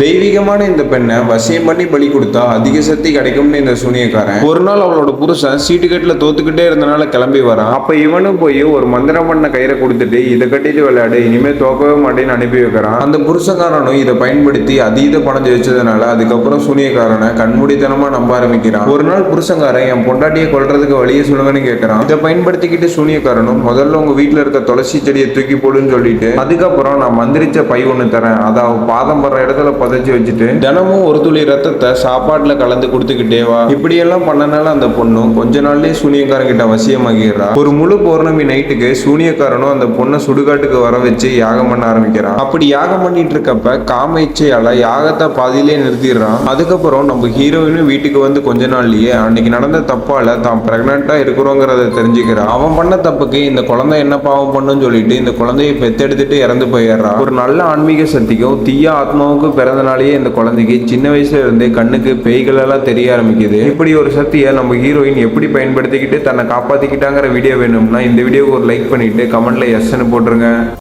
தெய்வீகமான இந்த பெண்ணை வசியம் பண்ணி பலி கொடுத்தா அதிக சக்தி கிடைக்கும்னு இந்த சூனியக்காரன். ஒரு நாள் அவளோட புருஷன் சீட்டுக்கட்டுல தோத்துக்கிட்டே இருந்தனால கிளம்பி வரான். அப்ப இவனும் போய் ஒரு மந்திரம் பண்ண கயிறை கொடுத்துட்டு இதை கட்டிட்டு விளையாடு இனிமே தோக்கவே மாட்டேன்னு அனுப்பி வைக்கிறான். அந்த புருஷக்காரனும் இதை பயன்படுத்தி அதீத பணம் ஜெயிச்சதுனால அதுக்கப்புறம் சூனியக்காரனை கண்மூடித்தனமா நம்ப ஆரம்பிக்கிறான். ஒரு நாள் புருஷங்காரன் என் பொண்டாட்டியை கொல்றதுக்கு வழியை சொல்லுங்கன்னு கேட்கறான் இதை பயன்படுத்திக்கிட்டு சூனியக்காரனும் முதல்ல உங்க வீட்டுல இருக்க துளசி செடியை தூக்கி போடுன்னு சொல்லிட்டு அதுக்கப்புறம் நான் மந்திரிச்ச பை ஒண்ணு தரேன். அதை பாதம் படுற இடத்துல புதைச்சி வச்சுட்டு தினமும் ஒரு துளி ரத்தத்தை சாப்பாட்டுல கலந்து கொடுத்துக்கிட்டே வா. இப்படி எல்லாம் பண்ணனால அந்த பொண்ணும் கொஞ்ச நாள்லயே சூனியக்காரன் கிட்ட வசியமாகிடுறா. ஒரு முழு பௌர்ணமி நைட்டுக்கு சூனியக்காரனும் அந்த பொண்ணை சுடுகாட்டுக்கு வர வச்சு யாகம் பண்ண ஆரம்பிக்கிறான். அப்படி யாகம் பண்ணிட்டு இருக்கப்ப காம இச்சையால யாகத்தை பாதியிலே நிறுத்திடுறான். அதுக்கப்புறம் நம்ம ஹீரோயினும் வீட்டுக்கு வந்து கொஞ்ச நாள்லயே அன்னைக்கு நடந்த தப்பால தான் பிரெக்னண்டா இருக்கிறோங்கிறத தெரிஞ்சுக்கிறான். அவன் பண்ண தப்புக்கு இந்த குழந்தை என்ன பாவம் பண்ணுன்னு சொல்லிட்டு இந்த குழந்தையை பெத்தெடுத்துட்டு இறந்து போயிடுறான். ஒரு நல்ல ஆன்மீக சக்திக்கும் தீய ஆத்மாவுக்கும் பிறந்தனாலேயே இந்த குழந்தைக்கு சின்ன வயசுல இருந்தே கண்ணுக்கு பேய்கள் எல்லாம் தெரிய ஆரம்பிக்குது. இப்படி ஒரு சக்தியை நம்ம ஹீரோயின் எப்படி பயன்படுத்திக்கிட்டு தன்னை காப்பாத்திக்கிட்டாங்கிற வீடியோ வேணும்னா இந்த வீடியோக்கு ஒரு லைக் பண்ணிட்டு கமெண்ட்ல எஸ்ன்னு போட்டுருங்க.